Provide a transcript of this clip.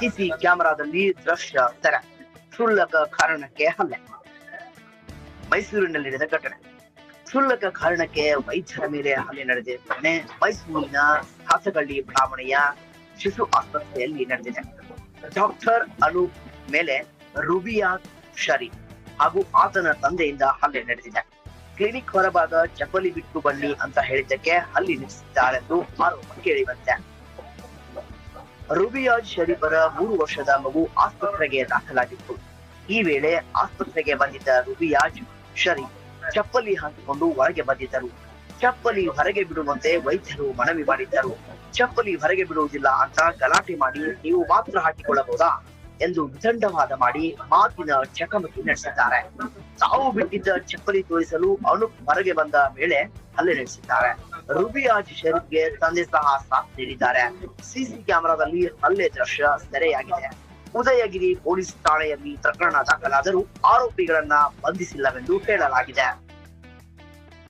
CC ಕ್ಯಾಮೆರಾದಲ್ಲಿ ದೃಶ್ಯ ತೆರೆ. ಕ್ಷುಲ್ಲಕ ಕಾರಣಕ್ಕೆ ಹಲ್ಲೆ. ಮೈಸೂರಿನಲ್ಲಿ ನಡೆದ ಘಟನೆ. ಕ್ಷುಲ್ಲಕ ಕಾರಣಕ್ಕೆ ವೈದ್ಯರ ಮೇಲೆ ಹಲ್ಲೆ ನಡೆದ ಘಟನೆ ಮೈಸೂರಿನ ಹಾಸಗಳ್ಳಿ ಬಡಾವಣೆಯ ಶಿಶು ಆಸ್ಪತ್ರೆಯಲ್ಲಿ ನಡೆದಿದೆ. ಡಾಕ್ಟರ್ ಅನೂಪ್ ಮೇಲೆ ರುಬಿಯಾ ಶರೀಫ್ ಹಾಗೂ ಆತನ ತಂದೆಯಿಂದ ಹಲ್ಲೆ ನಡೆದಿದೆ. ಕ್ಲಿನಿಕ್ ಹೊರಭಾಗ ಚಪ್ಪಲಿ ಬಿಟ್ಟು ಬನ್ನಿ ಅಂತ ಹೇಳಿದ್ದಕ್ಕೆ ಹಲ್ಲಿ ನಡೆಸಿದ್ದಾರೆಂದು ಆರೋಪ ಕೇಳಿ ಬಂದಿದೆ. ರುಬಿಯಾಜ್ ಶರೀಫರ ಮೂರು ವರ್ಷದ ಮಗು ಆಸ್ಪತ್ರೆಗೆ ದಾಖಲಾಗಿತ್ತು. ಈ ವೇಳೆ ಆಸ್ಪತ್ರೆಗೆ ಬಂದಿದ್ದ ರುಬಿಯಾಜ್ ಶರೀಫ್ ಚಪ್ಪಲಿ ಹಾಕಿಕೊಂಡು ಒಳಗೆ ಬಂದಿದ್ದರು. ಚಪ್ಪಲಿ ಹೊರಗೆ ಬಿಡುವಂತೆ ವೈದ್ಯರು ಮನವಿ ಮಾಡಿದ್ದರು. ಚಪ್ಪಲಿ ಹೊರಗೆ ಬಿಡುವುದಿಲ್ಲ ಅಂತ ಗಲಾಟೆ ಮಾಡಿ ನೀವು ಮಾತ್ರ ಹಾಕಿಕೊಳ್ಳಬಹುದಾ ಎಂದು ವಿದಂಡವಾದ ಮಾಡಿ ಮಾತಿನ ಚಕಮಕಿ ನಡೆಸಿದ್ದಾರೆ. ತಾವು ಬಿಟ್ಟಿದ್ದ ಚಪ್ಪಲಿ ತೋರಿಸಲು ಅನುಪ್ ಹೊರಗೆ ಬಂದ ಮೇಲೆ ಹಲ್ಲೆ ನಡೆಸಿದ್ದಾರೆ. ರುಬಿಯಾಜ್ ಶರೀಫ್ಗೆ ತಂದೆ ಸಹ ಸಾಥ್ ನೀಡಿದ್ದಾರೆ. ಸಿಸಿ ಕ್ಯಾಮೆರಾದಲ್ಲಿ ಹಲ್ಲೆ ದೃಶ್ಯ ಸೆರೆಯಾಗಿದೆ. ಉದಯಗಿರಿ ಪೊಲೀಸ್ ಠಾಣೆಯಲ್ಲಿ ಪ್ರಕರಣ ದಾಖಲಾದರೂ ಆರೋಪಿಗಳನ್ನ ಬಂಧಿಸಿಲ್ಲವೆಂದು ಹೇಳಲಾಗಿದೆ.